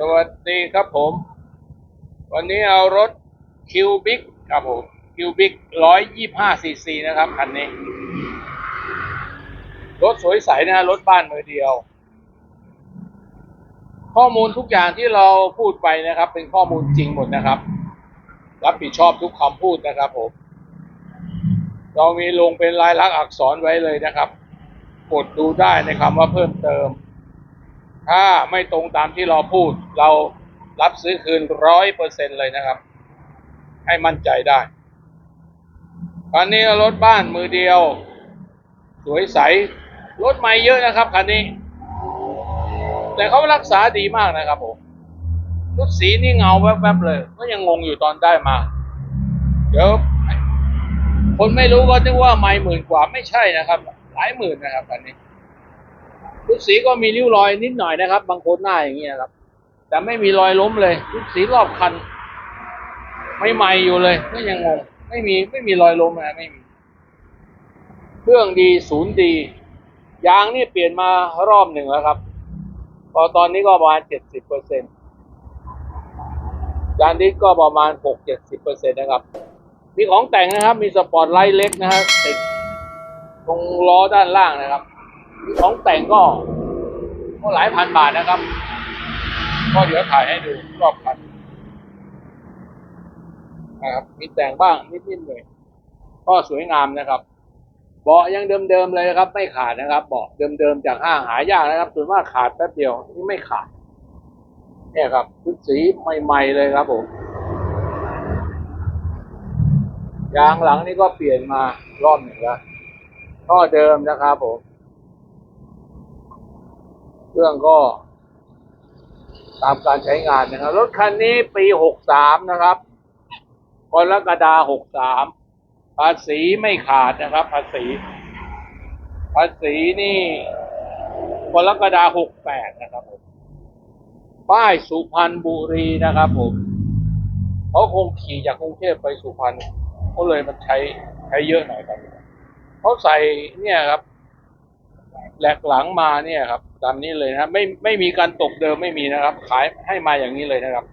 สวัสดีครับผม วันนี้เอารถคิวบิกครับผมคิวบิกร้อยยี่ห้าซีซีนะครับคันนี้ รถสวยใสนะรถบ้านมือเดียว ข้อมูลทุกอย่างที่เราพูดไปนะครับ เป็นข้อมูลจริงหมดนะครับ รับผิดชอบทุกคำพูดนะครับผม เรามีลงเป็นลายลักษณ์อักษรไว้เลยนะครับ กดดูได้ในคำว่าเพิ่มเติม ถ้าไม่ตรงตามที่เราพูด เรารับซื้อคืนร้อยเปอร์เซ็นเลยนะครับ ให้มั่นใจได้คันนี้รถบ้านมือเดียว สวยใส รถใหม่เยอะนะครับคันนี้ แต่เขารักษาดีมากนะครับผมรถสีนี่เงาแวบๆเลย ก็ยังงงอยู่ตอนได้มา เดี๋ยวคนไม่รู้ก็นึกว่าไม่หมื่นกว่าไม่ใช่นะครับ หลายหมื่นนะครับคันนี้ ทุกสีก็มีริ้วรอยนิดหน่อยนะครับ บางคนหน้าอย่างเงี้ยครับ แต่ไม่มีรอยล้มเลยทุกสีรอบคัน ไม่ใหม่อยู่เลย ก็ยังงง ไม่มีไม่มีรอยล้มนะไม่มี เครื่องดีศูนย์ดียางนี่เปลี่ยนมารอบหนึ่งแล้วครับพอตอนนี้ก็ประมาณเจ็ดสิบเปอร์เซ็นต์ยางดิสก็ประมาณหกเจ็ดสิบเปอร์เซ็นต์นะครับ มีของแต่งนะครับ มีสปอร์ตไลท์เล็กนะฮะติดตรงล้อด้านล่างนะครับ ของแต่งก็ก็หลายพันบาทนะครับ ก็เดี๋ยวถ่ายให้ดูรอบคันนะครับ มีแต่งบ้างนิดๆเลยก็สวยงามนะครับเบาะยังเดิมๆเลยนะครับ ไม่ขาดนะครับเบาะเดิมๆจากห้างหายากนะครับส่วนมากขาดแป๊บเดียวนี่ไม่ขาด เนี่ยครับชุดสีใหม่ๆเลยครับผมยางหลังนี่ก็เปลี่ยนมารอบหนึ่งแล้วท่อเดิมนะครับผม เครื่องก็ตามการใช้งานนะครับ รถคันนี้ปีหกสามนะครับกรกฎาหกสามภาษีไม่ขาดนะครับ ภาษี ภาษีนี่กรกฎาหกแปดนะครับผมป้ายสุพรรณบุรีนะครับผมเขาคงขี่จากกรุงเทพไปสุพรรณเขาเลยมันใช้ใช้เยอะหน่อยครับเขาใส่เนี่ยครับ แหลกหลังมาเนี่ยครับ ตามนี้เลยนะไม่ไม่มีการตกเดิมไม่มีนะครับ ขายให้มาอย่างนี้เลยนะครับ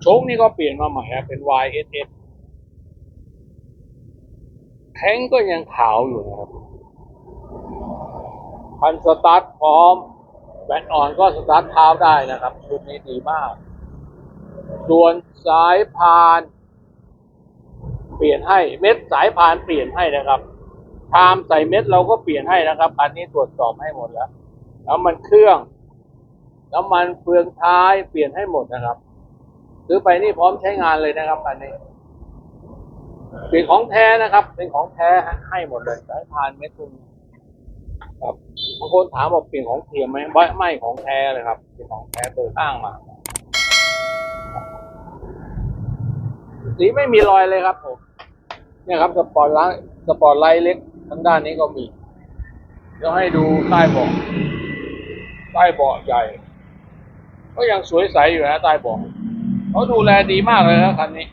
โชคนี่ก็เปลี่ยนมาใหม่นะเป็น YSS แท้งก็ยังขาวอยู่นะครับพันสตาร์ทพร้อมแบตอ่อนก็สตาร์ทเท้าได้นะครับชุดนี้ดีมาก ส่วนสายพาน เปลี่ยนให้เม็ดสายพานเปลี่ยนให้นะครับ ชามใส่เม็ดเราก็เปลี่ยนให้นะครับ อันนี้ตรวจสอบให้หมดแล้วน้ำมันเครื่อง น้ำมันเฟืองท้ายเปลี่ยนให้หมดนะครับ ซื้อไปนี่พร้อมใช้งานเลยนะครับ อันนี้เป็นของแท้นะครับ เป็นของแท้ให้หมดเลยสายพานเม็ดตุนครับบางคนถามบอกเปลี่ยนของเทียมไหมไม่ไม่ของแท้เลยครับ เป็นของแท้เปิดอ้างมาสีไม่มีรอยเลยครับผมเนี่ยครับสปอร์ตไลท์สปอร์ตไลท์เล็ก ทั้งด้านนี้ก็มีเดี๋ยวให้ดูใต้เบาะใต้เบาะใหญ่ ก็ยังสวยใสอยู่นะใต้เบาะเขาดูแลดีมากเลยนะคันนี้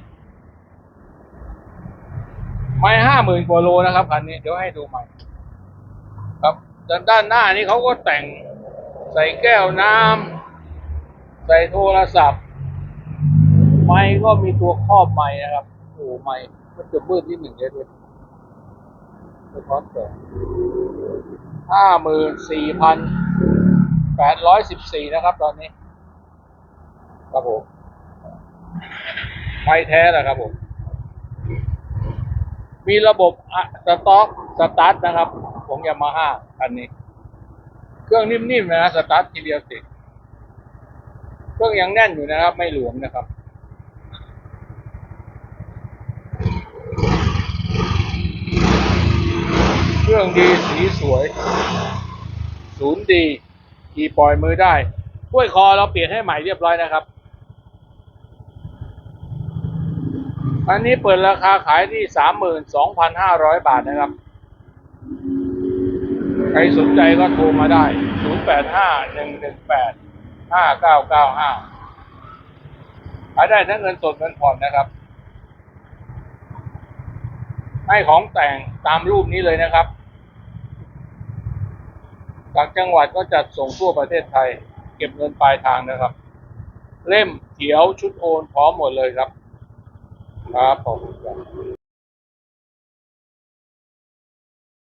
ไม่ห้าหมื่นกว่าโลนะครับคันนี้เดี๋ยวให้ดูใหม่ ครับด้านด้านหน้านี้เขาก็แต่งใส่แก้วน้ำใส่โทรศัพท์ ไม้ก็มีตัวครอบไม้นะครับโอ้ไม้มันจะมืดที่หนึ่งเลยด้วย สะท้อนแสงห้าหมื่นสี่พันแปดร้อยสิบสี่นะครับ ตอนนี้ ครับผมไม้แท้แหละครับผม มีระบบอะสต็อกสตาร์ทนะครับของยามาฮ่าอันนี้ เครื่องนิ่มๆนะสตาร์ททีเดียวติด เครื่องยังแน่นอยู่นะครับ ไม่หลวมนะครับ รื่องดีสีสวย ศูนย์ดีขี่ปล่อยมือได้กล้วยคอเราเปลี่ยนให้ใหม่เรียบร้อยนะครับ อันนี้เปิดราคาขายที่สามหมื่นสองพันห้าร้อยบาทนะครับ ใครสนใจก็โทรมาได้ศูนย์แปดห้าหนึ่งหนึ่งแปดห้าเก้าเก้าห้าขายได้ทั้งเงินสดเงินผ่อนนะครับ ให้ของแต่งตามรูปนี้เลยนะครับากจังหวัดก็จัดส่งทั่วประเทศไทย เก็บเงินปลายทางนะครับ เล่มเขียวชุดโอนพร้อมหมดเลยครับ ครับผมครับ